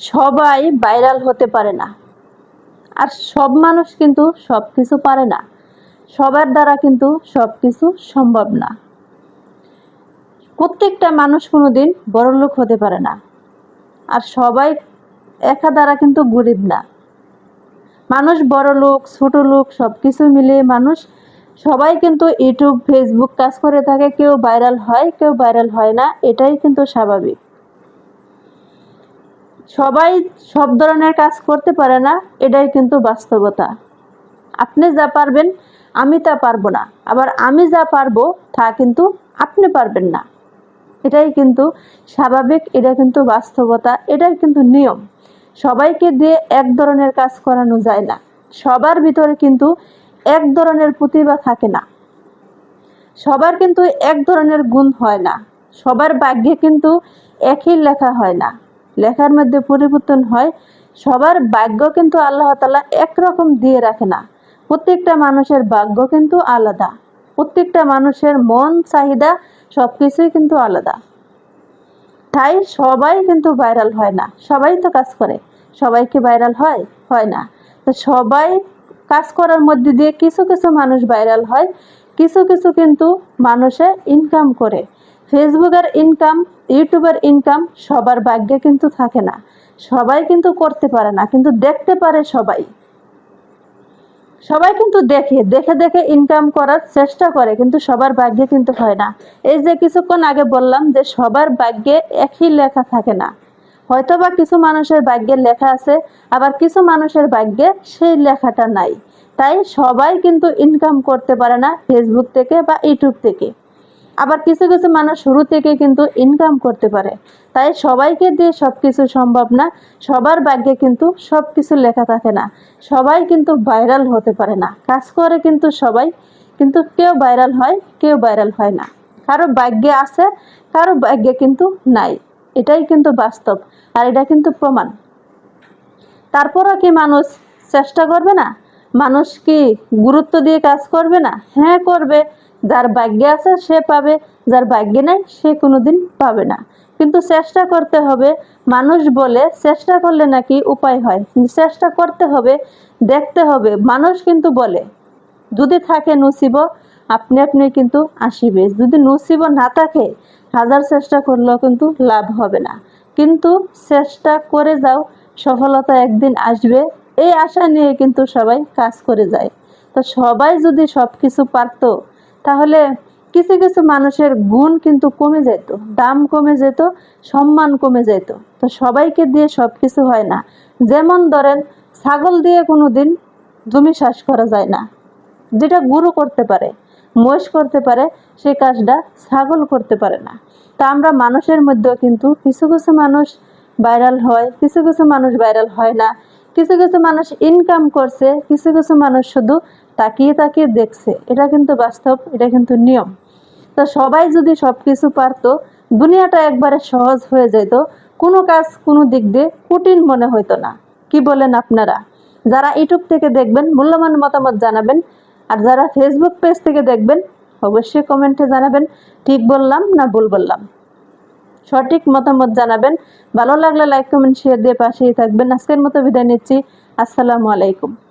সবাই ভাইরাল হতে পারে না। আর সব মানুষ কিন্তু সব কিছু পারে না। সবার দ্বারা কিন্তু সব কিছু সম্ভব না। প্রত্যেকটা মানুষ কোনোদিন বড়লোক হতে পারে না। আর সবাই একা দ্বারা কিন্তু গরিব না। মানুষ বড় লোক ছোট লোক সব কিছু মিলিয়ে মানুষ সবাই কিন্তু ইউটিউব ফেসবুক কাজ করে থাকে, কেউ ভাইরাল হয়, কেউ ভাইরাল হয় না, এটাই কিন্তু স্বাভাবিক। সবাই সব ধরনের কাজ করতে পারে না, এটাই কিন্তু বাস্তবতা। আপনি যা পারবেন, আমি তা পারব না। আবার আমি যা পারব, তা কিন্তু আপনি পারবেন না। এটাই কিন্তু স্বাভাবিক, এটা কিন্তু বাস্তবতা, এটাই কিন্তু নিয়ম। সবাইকে দিয়ে এক ধরনের কাজ করানো যায় না। সবার ভিতরে কিন্তু এক ধরনের প্রতিভা থাকে না। সবার কিন্তু এক ধরনের গুণ হয় না। সবার ভাগ্যে কিন্তু একই লেখা হয় না। লেখার মধ্যে পরিবর্তন হয়, সবার ভাগ্য কিন্তু আল্লাহ তালা একরকম দিয়ে রাখে না। প্রত্যেকটা মানুষের ভাগ্য কিন্তু আলাদা। প্রত্যেকটা মানুষের মন, চাহিদা সব কিছুই কিন্তু আলাদা। তাই সবাই কিন্তু ভাইরাল হয় না। সবাই তো কাজ করে। সবাইকে ভাইরাল হয়? হয় না। তো সবাই কাজ করার মধ্যে দিয়ে কিছু কিছু মানুষ ভাইরাল হয়, কিছু কিছু কিন্তু মানুষে ইনকাম করে। ফেসবুকের ইনকাম ইউটিউবের ইনকাম সবার ভাগ্যে কিন্তু থাকে না। সবাই কিন্তু করতে পারে না, কিন্তু দেখতে পারে সবাই। সবাই কিন্তু দেখে দেখে দেখে ইনকাম করার চেষ্টা করে, কিন্তু সবার ভাগ্যে কিন্তু হয় না। এই যে কিছুক্ষণ আগে বললাম যে সবার ভাগ্যে একই লেখা থাকে না। হয়তো বা কিছু মানুষের ভাগ্যে লেখা আছে, আবার কিছু মানুষের ভাগ্যে সেই লেখাটা নাই। তাই সবাই কিন্তু ইনকাম করতে পারে না ফেসবুক থেকে বা ইউটিউব থেকে। আবার কিছু কিছু মানুষ শুরু থেকে কিন্তু ইনকাম করতে পারে। তাই সবাইকে দিয়ে সব কিছু সম্ভব না, সবার ভাগ্যে কিন্তু সব কিছু লেখা থাকে না। সবাই কিন্তু ভাইরাল হতে পারে না। কাজ করে কিন্তু সবাই, কিন্তু কেউ ভাইরাল হয়, কেউ ভাইরাল হয় না। কারও ভাগ্যে আছে, কারও ভাগ্যে কিন্তু নাই। এটাই কিন্তু বাস্তব, আর এটা কিন্তু প্রমাণ। তারপরও কি মানুষ চেষ্টা করবে না? মানুষ কি গুরুত্ব দিয়ে কাজ করবে না? হ্যাঁ করবে। যার ভাগ্যে আছে, সে পাবে। যার ভাগ্যে নাই, সে কোনোদিন পাবে না। কিন্তু চেষ্টা করতে হবে, মানুষ বলে চেষ্টা করলে নাকি উপায় হয়। চেষ্টা করতে হবে, দেখতে হবে। মানুষ কিন্তু বলে, যদি থাকে নসিব, আপনি আপনি কিন্তু আসিবে। যদি নসিব না থাকে, হাজার চেষ্টা করলেও কিন্তু লাভ হবে না। কিন্তু চেষ্টা করে যাও, সফলতা একদিন আসবে। এই আশা নিয়ে কিন্তু সবাই কাজ করে যায়। তো সবাই যদি সব কিছু পারতো তাহলে কিছু কিছু মানুষের গুণ কিন্তু কমে যেত, দাম কমে যেত, সম্মান কমে যেত। তো সবাইকে দিয়ে সব কিছু হয় না। যেমন ধরেন, ছাগল দিয়ে কোনো দিন জমি চাষ করা যায় না। যেটা গুরু করতে পারে, মহিষ করতে পারে সেই কাজটা ছাগল করতে পারে না। তা আমরা মানুষের মধ্যেও কিন্তু কিছু কিছু মানুষ ভাইরাল হয়, কিছু কিছু মানুষ ভাইরাল হয় না। কিছু কিছু মানুষ ইনকাম করছে, কিছু কিছু মানুষ শুধু তাকিয়ে তাকিয়ে দেখছে। এটা কিন্তু বাস্তব, এটা কিন্তু নিয়ম। তো সবাই যদি সব কিছু পারতো, দুনিয়াটা একবারে সহজ হয়ে যেত, কোনো কাজ কোনো দিক দিয়ে কঠিন মনে হতো না। কি বলেন আপনারা? যারা ইউটিউব থেকে দেখবেন, মূল্যবান মতামত জানাবেন, আর যারা ফেসবুক পেজ থেকে দেখবেন, অবশ্যই কমেন্টে জানাবেন, ঠিক বললাম না ভুল বললাম? সঠিক মতামত জানাবেন, ভালো লাগলে লাইক কমেন্ট শেয়ার দিয়ে পাশেই থাকবেন। আজকের মতো বিদায় নিচ্ছি। আসসালামু আলাইকুম।